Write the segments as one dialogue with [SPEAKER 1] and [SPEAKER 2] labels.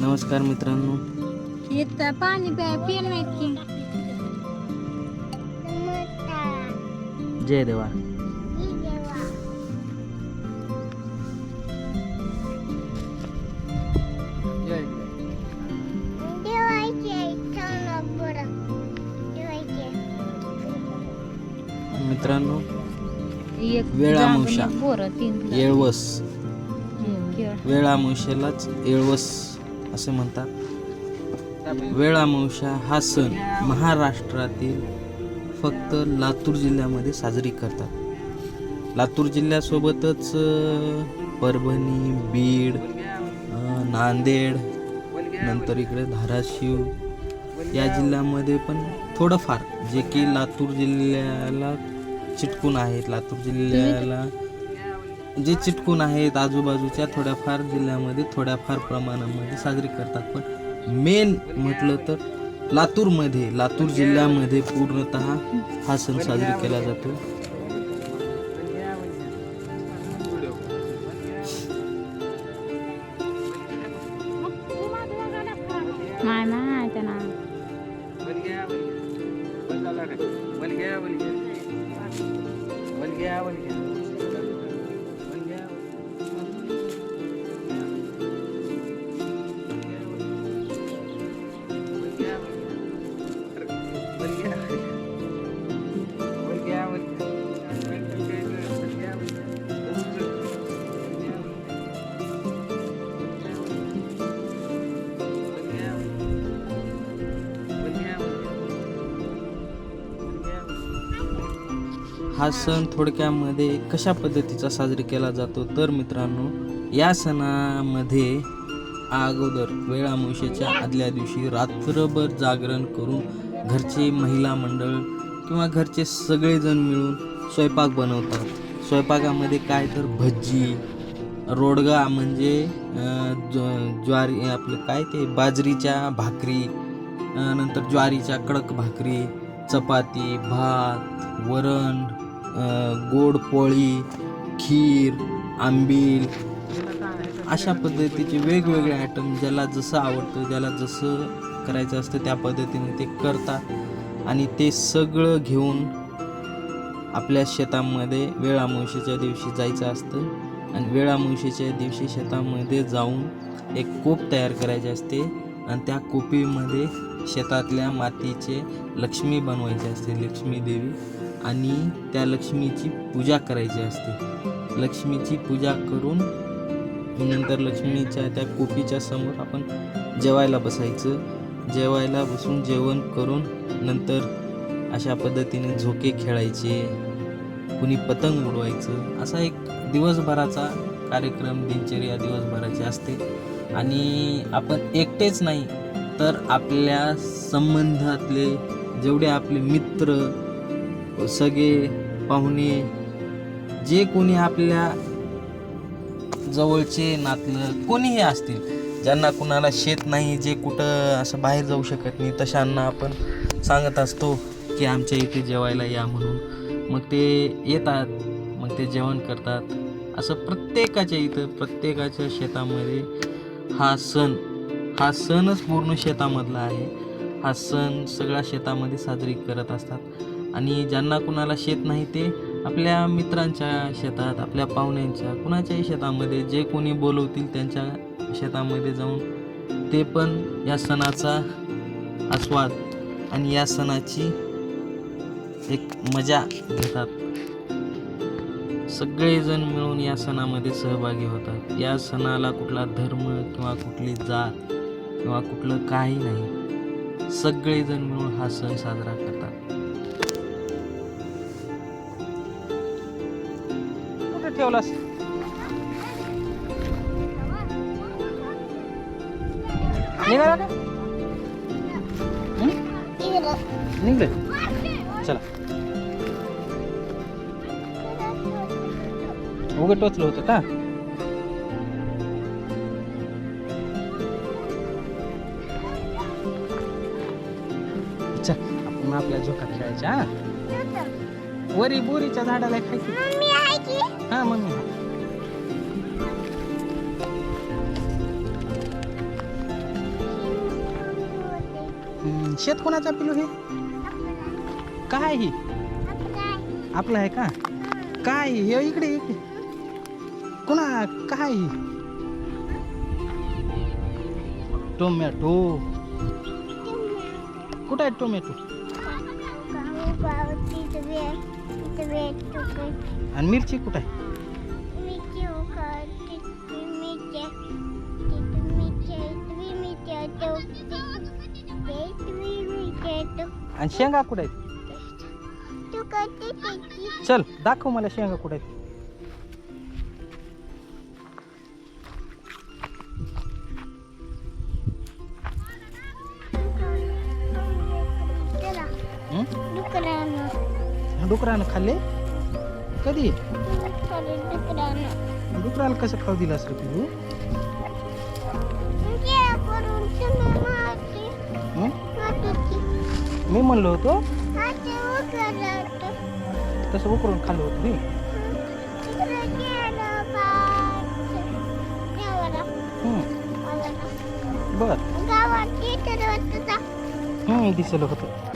[SPEAKER 1] नमस्कार मित्रांनो.
[SPEAKER 2] इथं पाणी प्या पिण नाहीत की
[SPEAKER 1] जय देवा. मित्रांनो
[SPEAKER 2] एक
[SPEAKER 1] वेळामुषा. येळवस.
[SPEAKER 2] केळ.
[SPEAKER 1] वेळामुषेलाच येळवस. असे म्हणतात. वेळामुषा हा सण महाराष्ट्रातील फक्त लातूर जिल्ह्यामध्ये साजरी करतात. लातूर जिल्ह्यासोबतच परभणी बीड नांदेड नंतर इकडे धाराशिव या जिल्ह्यामध्ये पण थोडंफार जे की लातूर जिल्ह्याला चिटकून आहेत. लातूर जिल्ह्याला जे चिटकून आहेत आजूबाजूच्या थोड्याफार जिल्ह्यामध्ये थोड्याफार प्रमाणामध्ये साजरी करतात. पण मेन म्हटलं तर लातूरमध्ये लातूर जिल्ह्यामध्ये पूर्णतः हा सण साजरी केला जातो.
[SPEAKER 2] मामा?
[SPEAKER 1] हा सण थोडक्यामध्ये कशा पद्धतीचा साजरी केला जातो? तर मित्रांनो या सणामध्ये अगोदर वेळामुशेच्या आदल्या दिवशी रात्रभर जागरण करून घरचे महिला मंडळ किंवा घरचे सगळेजण मिळून स्वयंपाक बनवतात. स्वयंपाकामध्ये काय तर भजी रोडगा म्हणजे ज- ज्वारी आपलं काय ते? बाजरीच्या भाकरी नंतर ज्वारीच्या कडक भाकरी चपाती भात वरण गोड पोळी खीर आंबील अशा पद्धतीचे वेगवेगळे आयटम ज्याला जसं आवडतं ज्याला जसं करायचं असतं त्या पद्धतीने ते करतात. आणि ते सगळं घेऊन आपल्या शेतामध्ये वेळामुशीच्या दिवशी जायचं असतं. आणि वेळामुशीच्या दिवशी शेतामध्ये जाऊन एक कोप तयार करायचे असते. आणि त्या कोपीमध्ये शेतातल्या मातीचे लक्ष्मी बनवायचे असते लक्ष्मी देवी. आणि त्या लक्ष्मीची पूजा करायची असते. लक्ष्मीची पूजा करून नंतर लक्ष्मीच्या त्या कोपीच्या समोर आपण जेवायला बसायचं. जेवायला बसून जेवण करून नंतर अशा पद्धतीने झोके खेळायचे कुणी पतंग उडवायचं. असा एक दिवसभराचा कार्यक्रम दिनचर्या दिवसभराची असते. आणि आपण एकटेच नाही तर आपल्या संबंधातले जेवढे आपले मित्र सगळे पाहुणे जे कोणी आपल्या जवळचे नातलं कोणीही असतील ज्यांना कुणाला शेत नाही जे कुठं असं बाहेर जाऊ शकत नाही तशांना आपण सांगत असतो की आमच्या इथे जेवायला या म्हणून. मग ते येतात मग ते जेवण करतात. असं प्रत्येकाच्या इथं प्रत्येकाच्या शेतामध्ये हा सण हा सणच पूर्ण शेतामधला आहे. हा सण सगळ्या शेतामध्ये साजरी करत असतात. आणि ज्यांना कुणाला शेत नाही ते आपल्या मित्रांच्या शेतात आपल्या पाहुण्यांच्या कुणाच्याही शेतामध्ये जे कोणी बोलवतील त्यांच्या शेतामध्ये जाऊन ते पण या सणाचा आस्वाद आणि या सणाची एक मजा घेतात. सगळेजण मिळून या सणामध्ये सहभागी होतात. या सणाला कुठला धर्म किंवा कुठली जात किंवा कुठलं काही नाही. सगळेजण मिळून हा सण साजरा करतात. ठेवलास? निघाला का? निघले. चला. उघड टोचलं होतं का? चल आपण आपल्या झोका खेळायच्या वरी बोरीच्या झाडाला खायची. हा म्हणून
[SPEAKER 2] शेत कोणाचा पिलू हे? काय ही? आपलं आहे का? काय हे इकडे इकडे. कोणा काय ही? टोमॅटो. कुठं आहे टोमॅटो? आणि मिरची कुठं आहे? आणि शेंगा कुठं आहेत? चल दाखव मला शेंगा कुठं आहेत. डुकरानं खाल्ले? कधी? डुकराला कसं खाऊ दिलं असं पिलू हं? मी म्हणलो होतो. तसं उकरून खाल्लं होतं मी. बर. दिसलं होतं.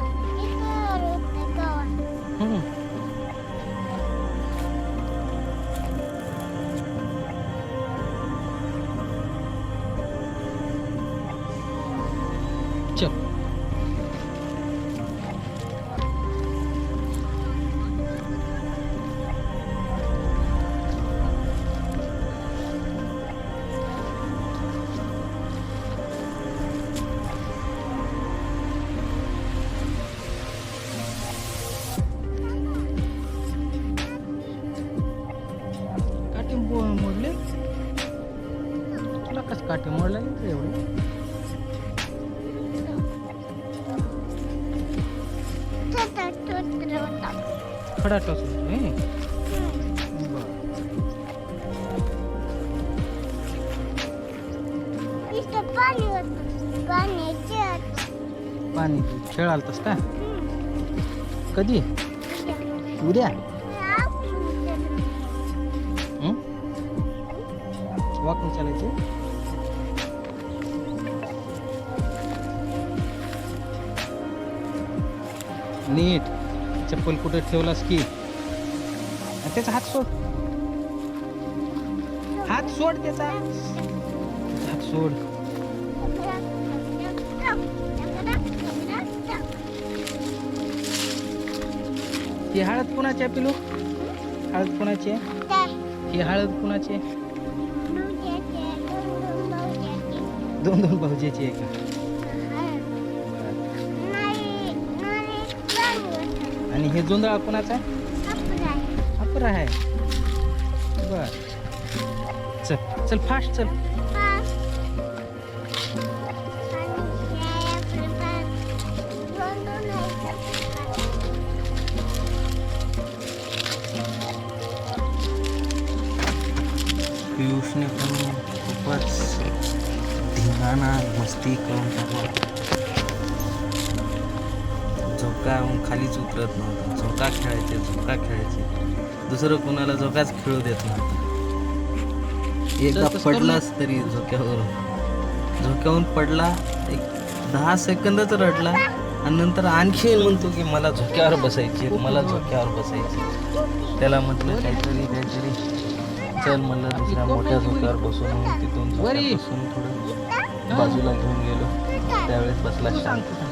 [SPEAKER 2] खडा टोचला
[SPEAKER 3] पाणी होत पाण्याचे
[SPEAKER 2] पाणी का कधी? उद्या. हं? वॉकिंग चालायचे नीट. चप्पल कुठे ठेवलास की? त्याचा हात सोड. हात सोड त्याचा. हात सोड. ही हळद कुणाची आहे पिलू? हळद कुणाची आहे? ही हळद कुणाची आहे? दोन दोन भाऊजीची आहे का? आणि हे जोंधळा कुणाचा आहे? अपर आहे. बर. चल चल फास्ट चल. पियुषने पण खूपच धिंगाणा मस्ती करून टाकला. झोका खालीच उतरत नव्हता. झोका खेळायचे झोका खेळायचे. दुसरं कोणाला झोकाच खेळू देत नव्हता. एकदा पडलाच तरी झोक्यावरून झोक्यावरून पडला एक दहा सेकंदच रडला आणि नंतर आणखी म्हणतो की मला झोक्यावर बसायची मला झोक्यावर बसायची. त्याला म्हटलं काहीतरी काहीतरी. चल म्हणलं दुसऱ्या मोठ्या झोक्यावर बसून तिथून झोक्यावर बसून थोडं बाजूला घेऊन गेलो. त्यावेळेस बसला शांत.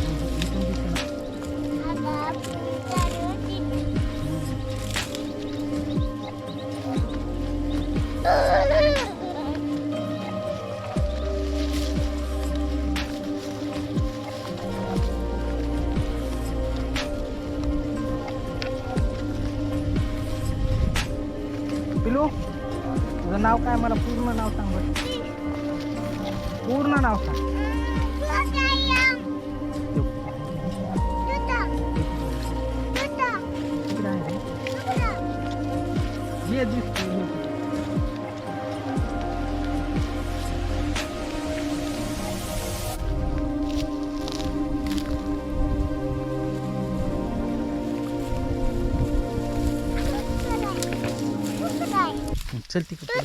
[SPEAKER 2] नाव काय? मला
[SPEAKER 3] चल तिकडे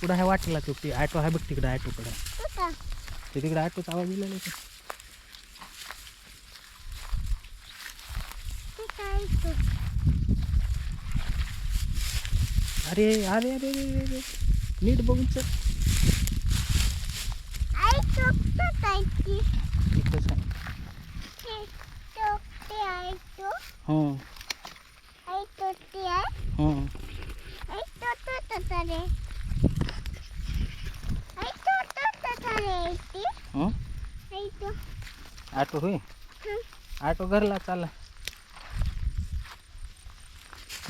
[SPEAKER 3] पुढं.
[SPEAKER 2] आहे
[SPEAKER 3] वाटेला तो ॲटो आहे बघ तिकडे ॲटोकडे
[SPEAKER 2] तू
[SPEAKER 3] तिकडे ॲटोचा आवाज
[SPEAKER 2] काय तू?
[SPEAKER 3] अरे अरे अरे अरे अरे नीट बघून चल. हो. हो. हो
[SPEAKER 2] चो-
[SPEAKER 3] ॲटो होय. ॲटो घरला चालला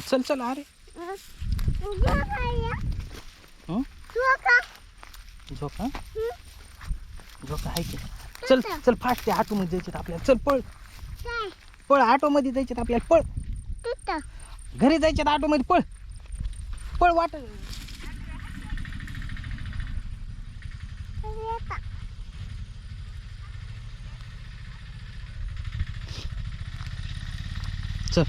[SPEAKER 3] चल चल अरे.
[SPEAKER 2] हं? झोका.
[SPEAKER 3] झोका. झोका आहे की चल चल फास्ट ते ऑटोमध्ये जायचे आपल्याला चल पळ
[SPEAKER 2] काय?
[SPEAKER 3] पळ ऑटोमध्ये जायचे आपल्याला पळ
[SPEAKER 2] तू.
[SPEAKER 3] घरी जायचे ऑटोमध्ये पळ पळ वाट. चल.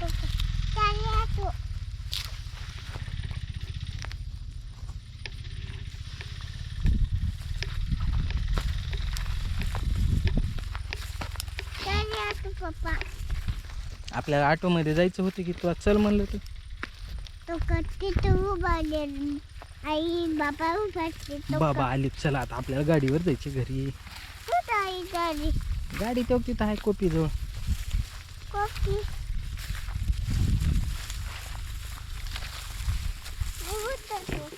[SPEAKER 3] आपल्याला ऑटोमध्ये जायचं होतं की तुला चल म्हणलं तू
[SPEAKER 2] तो तू आई बाबा तो
[SPEAKER 3] बाबा आले चला आता आपल्याला गाडीवर जायचे घरी.
[SPEAKER 2] कुठं आई गाडी?
[SPEAKER 3] गाडी तेव्हा तिथं आहे कोपीजवळ.
[SPEAKER 2] कॉफी उतरतो